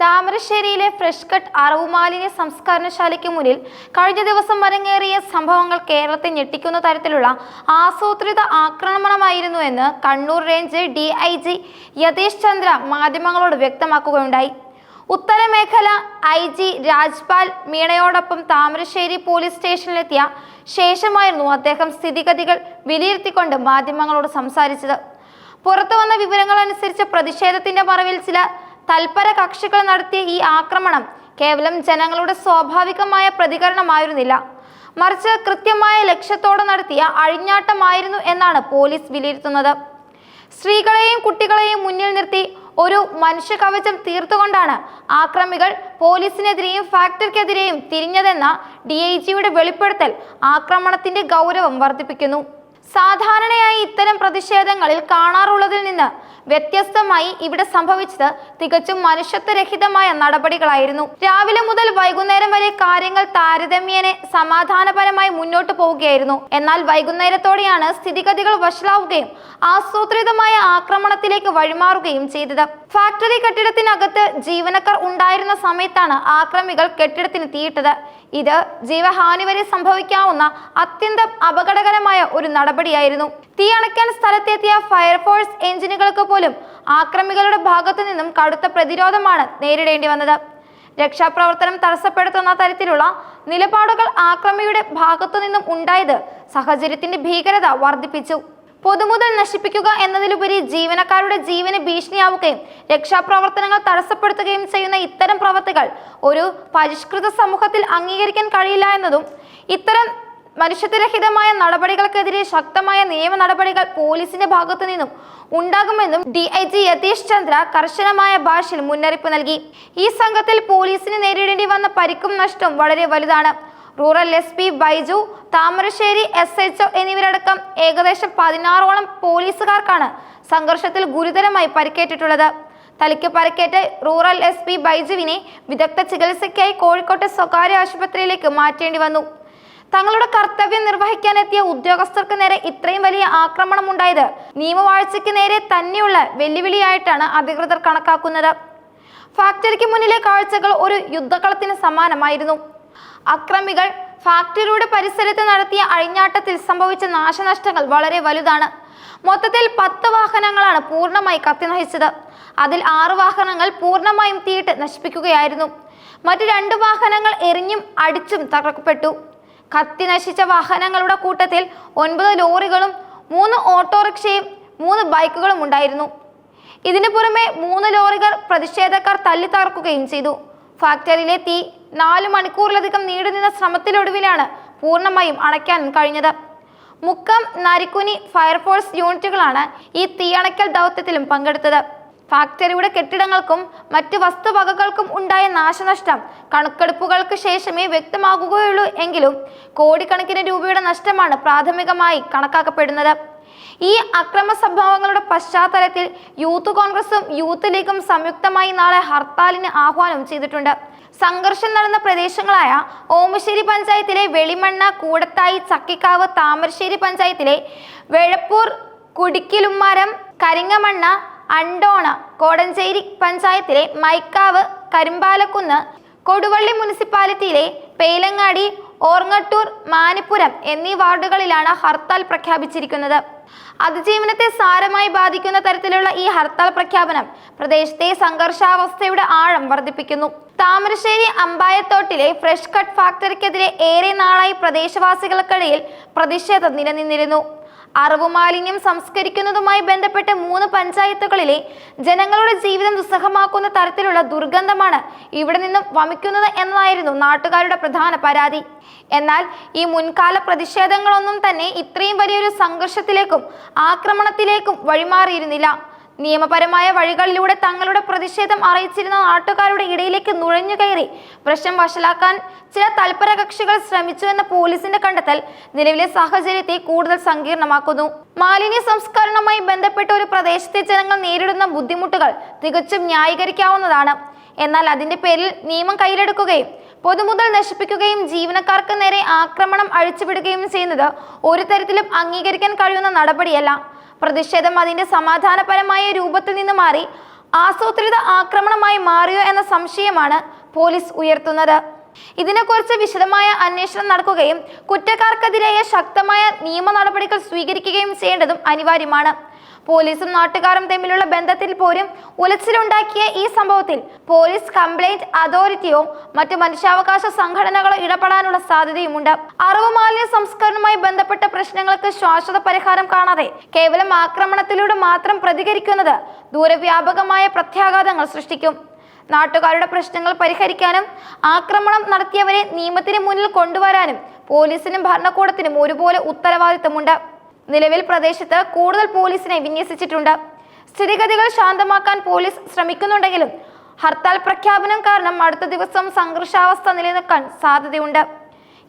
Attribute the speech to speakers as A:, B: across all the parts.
A: താമരശ്ശേരിയിലെ fresh cut അറവുമാലിന്യ സംസ്കരണശാലയ്ക്ക് മുന്നിൽ കഴിഞ്ഞ ദിവസം അരങ്ങേറിയ സംഭവങ്ങൾ കേരളത്തെ ഞെട്ടിക്കുന്ന തരത്തിലുള്ള ആസൂത്രിത ആക്രമണമായിരുന്നു എന്ന് Kannur range D I G Yathish Chandra മാധ്യമങ്ങളോട് വ്യക്തമാക്കുകയുണ്ടായി. ഉത്തരമേഖല ഐ ജി രാജ്പാൽ മീണയോടൊപ്പം താമരശ്ശേരി പോലീസ് സ്റ്റേഷനിലെത്തിയ ശേഷമായിരുന്നു അദ്ദേഹം സ്ഥിതിഗതികൾ വിലയിരുത്തിക്കൊണ്ട് മാധ്യമങ്ങളോട് സംസാരിച്ചത്. പുറത്തു വന്ന വിവരങ്ങൾ അനുസരിച്ച് പ്രതിഷേധത്തിന്റെ മറവിൽ ചില തൽപര കക്ഷികൾ നടത്തിയ ഈ ആക്രമണം കേവലം ജനങ്ങളുടെ സ്വാഭാവികമായ പ്രതികരണമായിരുന്നില്ല. മറിച്ച് കൃത്യമായ ലക്ഷ്യത്തോടെ നടത്തിയ അഴിഞ്ഞാട്ടമായിരുന്നു എന്നാണ് പോലീസ് വിലയിരുത്തുന്നത്. സ്ത്രീകളെയും കുട്ടികളെയും മുന്നിൽ നിർത്തി ഒരു മനുഷ്യ കവചം തീർത്തുകൊണ്ടാണ് ആക്രമികൾ പോലീസിനെതിരെയും ഫാക്ടറിക്കെതിരെയും തിരിഞ്ഞതെന്ന ഡി ഐ ജിയുടെ വെളിപ്പെടുത്തൽ ആക്രമണത്തിന്റെ ഗൗരവം വർദ്ധിപ്പിക്കുന്നു. സാധാരണയായി ഇത്തരം പ്രതിഷേധങ്ങളിൽ കാണാറുള്ളതിൽ നിന്ന് വ്യത്യസ്തമായി ഇവിടെ സംഭവിച്ചത് തികച്ചും മനുഷ്യത്വരഹിതമായ നടപടികളായിരുന്നു. രാവിലെ മുതൽ വൈകുന്നേരം വരെ കാര്യങ്ങൾ താരതമ്യേന സമാധാനപരമായി മുന്നോട്ട് പോവുകയായിരുന്നു. എന്നാൽ വൈകുന്നേരത്തോടെയാണ് സ്ഥിതിഗതികൾ വഷളാവുകയും ആസൂത്രിതമായ ആക്രമണത്തിലേക്ക് വഴിമാറുകയും ചെയ്തത്. ഫാക്ടറി കെട്ടിടത്തിനകത്ത് ജീവനക്കാർ ഉണ്ടായിരുന്ന സമയത്താണ് ആക്രമികൾ കെട്ടിടത്തിന് തീയിട്ടത്. ഇത് ജീവഹാനി വരെ സംഭവിക്കാവുന്ന അത്യന്തം അപകടകരമായ ഒരു നടപടിയായിരുന്നു. തീ അണയ്ക്കാൻ സ്ഥലത്തെത്തിയ ഫയർഫോഴ്സ് എഞ്ചിനുകൾക്ക് പോലും ആക്രമികളുടെ ഭാഗത്തു നിന്നും കടുത്ത പ്രതിരോധമാണ് നേരിടേണ്ടി വന്നത്. രക്ഷാപ്രവർത്തനം തടസ്സപ്പെടുത്തുന്ന തരത്തിലുള്ള നിലപാടുകൾ ആക്രമിയുടെ ഭാഗത്തു നിന്നും ഉണ്ടായത് സാഹചര്യത്തിന്റെ ഭീകരത വർദ്ധിപ്പിച്ചു. പൊതുമുതൽ നശിപ്പിക്കുക എന്നതിലുപരി ജീവനക്കാരുടെ ജീവന് ഭീഷണിയാവുകയും രക്ഷാപ്രവർത്തനങ്ങൾ തടസ്സപ്പെടുത്തുകയും ചെയ്യുന്ന ഇത്തരം പ്രവർത്തികൾ ഒരു പരിഷ്കൃത സമൂഹത്തിൽ അംഗീകരിക്കാൻ കഴിയില്ല എന്നതും ഇത്തരം മനുഷ്യത്വരഹിതമായ നടപടികൾക്കെതിരെ ശക്തമായ നിയമ നടപടികൾ പോലീസിന്റെ ഭാഗത്തു നിന്നും ഉണ്ടാകുമെന്നും D I G Yathish Chandra കർശനമായ ഭാഷയിൽ മുന്നറിയിപ്പ് നൽകി. ഈ സംഘത്തിൽ പോലീസിന് നേരിടേണ്ടി വന്ന പരിക്കും നഷ്ടവും വളരെ വലുതാണ്. Rural S P Baiju Thamarassery S H എന്നിവരടക്കം ഏകദേശം പതിനാറോളം പോലീസുകാർക്കാണ് സംഘർഷത്തിൽ ഗുരുതരമായി പരിക്കേറ്റിട്ടുള്ളത്. തലയ്ക്ക് പരിക്കേറ്റ് റൂറൽ എസ് പി ബൈജുവിനെ വിദഗ്ധ ചികിത്സയ്ക്കായി കോഴിക്കോട്ടെ സ്വകാര്യ ആശുപത്രിയിലേക്ക് മാറ്റേണ്ടി വന്നു. തങ്ങളുടെ കർത്തവ്യം നിർവഹിക്കാനെത്തിയ ഉദ്യോഗസ്ഥർക്ക് നേരെ ഇത്രയും വലിയ ആക്രമണം ഉണ്ടായത് നിയമവാഴ്ചയ്ക്ക് നേരെ തന്നെയുള്ള വെല്ലുവിളിയായിട്ടാണ് അധികൃതർ കണക്കാക്കുന്നത്. ഫാക്ടറിക്ക് മുന്നിലെ കാഴ്ചകൾ ഒരു യുദ്ധക്കളത്തിന് സമാനമായിരുന്നു. അക്രമികൾ ഫാക്ടറിയുടെ പരിസരത്ത് നടത്തിയ അഴിഞ്ഞാട്ടത്തിൽ സംഭവിച്ച നാശനഷ്ടങ്ങൾ വളരെ വലുതാണ്. മൊത്തത്തിൽ പത്ത് വാഹനങ്ങളാണ് പൂർണമായി കത്തിനഹിച്ചത് അതിൽ ആറ് വാഹനങ്ങൾ പൂർണമായും തീയിട്ട് നശിപ്പിക്കുകയായിരുന്നു. മറ്റു രണ്ട് വാഹനങ്ങൾ എറിഞ്ഞും അടിച്ചും തകർക്കപ്പെട്ടു. കത്തി നശിച്ച വാഹനങ്ങളുടെ കൂട്ടത്തിൽ ഒൻപത് ലോറികളും മൂന്ന് ഓട്ടോറിക്ഷയും മൂന്ന് ബൈക്കുകളും ഉണ്ടായിരുന്നു. ഇതിനു പുറമെ മൂന്ന് ലോറികൾ പ്രതിഷേധക്കാർ തല്ലി തകർക്കുകയും ചെയ്തു. ഫാക്ടറിയിലെ തീ നാല് മണിക്കൂറിലധികം നീണ്ടുനിന്ന ശ്രമത്തിലൊടുവിലാണ് പൂർണമായും അണയ്ക്കാൻ കഴിഞ്ഞത്. മുക്കം നരിക്കുനി ഫയർഫോഴ്സ് യൂണിറ്റുകളാണ് ഈ തീയണയ്ക്കൽ ദൗത്യത്തിലും പങ്കെടുത്തത്. ഫാക്ടറിയുടെ കെട്ടിടങ്ങൾക്കും മറ്റ് വസ്തുവകകൾക്കും ഉണ്ടായ നാശനഷ്ടം കണക്കെടുപ്പുകൾക്ക് ശേഷമേ വ്യക്തമാകുകയുള്ളൂ എങ്കിലും കോടിക്കണക്കിന് രൂപയുടെ നഷ്ടമാണ് പ്രാഥമികമായി കണക്കാക്കപ്പെടുന്നത്. ഈ അക്രമ സംഭവങ്ങളുടെ പശ്ചാത്തലത്തിൽ യൂത്ത് കോൺഗ്രസും യൂത്ത് ലീഗും സംയുക്തമായി നാളെ ഹർത്താലിന് ആഹ്വാനം ചെയ്തിട്ടുണ്ട്. സംഘർഷം നടന്ന പ്രദേശങ്ങളായ ഓമശ്ശേരി പഞ്ചായത്തിലെ വെളിമണ്ണ കൂടത്തായി ചക്കിക്കാവ് താമരശ്ശേരി പഞ്ചായത്തിലെ വെഴപ്പൂർ കുടിക്കിലുമ്മരം കരിങ്ങമണ്ണ അണ്ടോണ കോടഞ്ചേരി പഞ്ചായത്തിലെ മൈക്കാവ് കരിമ്പാലക്കുന്ന് കൊടുവള്ളി മുനിസിപ്പാലിറ്റിയിലെ പേലങ്ങാടി ഓർങ്ങട്ടൂർ മാനിപ്പുരം എന്നീ വാർഡുകളിലാണ് ഹർത്താൽ പ്രഖ്യാപിച്ചിരിക്കുന്നത്. അതിജീവനത്തെ സാരമായി ബാധിക്കുന്ന തരത്തിലുള്ള ഈ ഹർത്താൽ പ്രഖ്യാപനം പ്രദേശത്തെ സംഘർഷാവസ്ഥയുടെ ആഴം വർദ്ധിപ്പിക്കുന്നു. താമരശ്ശേരി അമ്പായത്തോട്ടിലെ ഫ്രഷ് കട്ട് ഫാക്ടറിക്കെതിരെ ഏറെ നാളായി പ്രദേശവാസികൾക്കിടയിൽ പ്രതിഷേധം നിലനിന്നിരുന്നു. അറിവ് മാലിന്യം സംസ്കരിക്കുന്നതുമായി ബന്ധപ്പെട്ട് മൂന്ന് പഞ്ചായത്തുകളിലെ ജനങ്ങളുടെ ജീവിതം ദുസ്സഹമാക്കുന്ന തരത്തിലുള്ള ദുർഗന്ധമാണ് ഇവിടെ നിന്നും വമിക്കുന്നത് എന്നതായിരുന്നു നാട്ടുകാരുടെ പ്രധാന പരാതി. എന്നാൽ ഈ മുൻകാല പ്രതിഷേധങ്ങളൊന്നും തന്നെ ഇത്രയും വലിയൊരു സംഘർഷത്തിലേക്കും ആക്രമണത്തിലേക്കും വഴിമാറിയിരുന്നില്ല. നിയമപരമായ വഴികളിലൂടെ തങ്ങളുടെ പ്രതിഷേധം അറിയിച്ചിരുന്ന നാട്ടുകാരുടെ ഇടയിലേക്ക് നുഴഞ്ഞു കയറി. പ്രശ്നം വഷളാക്കാൻ ചില തൽപര കക്ഷികൾ ശ്രമിച്ചു എന്ന പോലീസിന്റെ കണ്ടെത്തൽ നിലവിലെ സാഹചര്യത്തെ കൂടുതൽ സങ്കീർണമാക്കുന്നു. മാലിന്യ സംസ്കരണവുമായി ബന്ധപ്പെട്ട ഒരു പ്രദേശത്തെ ജനങ്ങൾ നേരിടുന്ന ബുദ്ധിമുട്ടുകൾ തികച്ചും ന്യായീകരിക്കാവുന്നതാണ്. എന്നാൽ അതിന്റെ പേരിൽ നിയമം കയ്യിലെടുക്കുകയും പൊതുമുതൽ നശിപ്പിക്കുകയും ജീവനക്കാർക്ക് നേരെ ആക്രമണം അഴിച്ചുവിടുകയും ചെയ്യുന്നത് ഒരു തരത്തിലും അംഗീകരിക്കാൻ കഴിയുന്ന നടപടിയല്ല. പ്രതിഷേധം അതിന്റെ സമാധാനപരമായ രൂപത്തിൽ നിന്ന് മാറി ആസൂത്രിത ആക്രമണമായി മാറിയോ എന്ന സംശയമാണ് പോലീസ് ഉയർത്തുന്നത്. ഇതിനെക്കുറിച്ച് വിശദമായ അന്വേഷണം നടക്കുകയും കുറ്റക്കാർക്കെതിരായ ശക്തമായ നിയമ നടപടികൾ സ്വീകരിക്കുകയും ചെയ്യേണ്ടതും അനിവാര്യമാണ്. പോലീസും നാട്ടുകാരും തമ്മിലുള്ള ബന്ധത്തിൽ പോലും ഉലച്ചിലുണ്ടാക്കിയ ഈ സംഭവത്തിൽ പോലീസ് കംപ്ലൈന്റ് അതോറിറ്റിയോ മറ്റു മനുഷ്യാവകാശ സംഘടനകളോ ഇടപെടാനുള്ള സാധ്യതയുമുണ്ട്. അറിവ് മാലിന്യ സംസ്കരണവുമായി ബന്ധപ്പെട്ട പ്രശ്നങ്ങൾക്ക് ശാശ്വത പരിഹാരം കാണാതെ കേവലം ആക്രമണത്തിലൂടെ മാത്രം പ്രതികരിക്കുന്നത് ദൂരവ്യാപകമായ പ്രത്യാഘാതങ്ങൾ സൃഷ്ടിക്കും. നാട്ടുകാരുടെ പ്രശ്നങ്ങൾ പരിഹരിക്കാനും ആക്രമണം നടത്തിയവരെ നിയമത്തിന് മുന്നിൽ കൊണ്ടുവരാനും പോലീസിനും ഭരണകൂടത്തിനും ഒരുപോലെ ഉത്തരവാദിത്തമുണ്ട്. നിലവിൽ പ്രദേശത്ത് കൂടുതൽ പോലീസിനെ വിന്യസിച്ചിട്ടുണ്ട്. സ്ഥിതിഗതികൾ ശാന്തമാക്കാൻ പോലീസ് ശ്രമിക്കുന്നുണ്ടെങ്കിലും ഹർത്താൽ പ്രഖ്യാപനം കാരണം അടുത്ത ദിവസം സംഘർഷാവസ്ഥ നിലനിൽക്കാൻ സാധ്യതയുണ്ട്.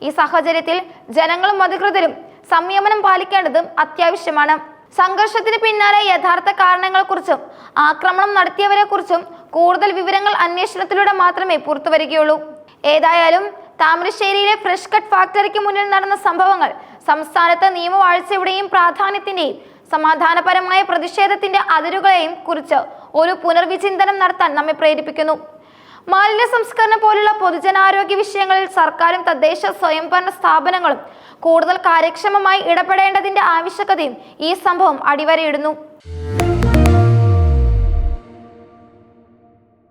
A: ഈ സാഹചര്യത്തിൽ ജനങ്ങളും അധികൃതരും സംയമനം പാലിക്കേണ്ടതും അത്യാവശ്യമാണ്. സംഘർഷത്തിന് പിന്നാലെ യഥാർത്ഥ കാരണങ്ങളെക്കുറിച്ചും ആക്രമണം നടത്തിയവരെക്കുറിച്ചും കൂടുതൽ വിവരങ്ങൾ അന്വേഷണത്തിലൂടെ മാത്രമേ പുറത്തു വരികയുള്ളൂ ഏതായാലും താമരശ്ശേരിയിലെ ഫ്രഷ് കട്ട് ഫാക്ടറിക്ക് മുന്നിൽ നടന്ന സംഭവങ്ങൾ സംസ്ഥാനത്ത് നിയമവാഴ്ചയുടെയും പ്രാധാന്യത്തിന്റെയും സമാധാനപരമായ പ്രതിഷേധത്തിന്റെ അതിരുകളെയും കുറിച്ച് ഒരു പുനർവിചിന്തനം നടത്താൻ നമ്മെ പ്രേരിപ്പിക്കുന്നു. മാലിന്യ സംസ്കരണം പോലുള്ള പൊതുജനാരോഗ്യ വിഷയങ്ങളിൽ സർക്കാരും തദ്ദേശ സ്വയംഭരണ സ്ഥാപനങ്ങളും കൂടുതൽ കാര്യക്ഷമമായി ഇടപെടേണ്ടതിന്റെ ആവശ്യകതയും ഈ സംഭവം അടിവരയിടുന്നു.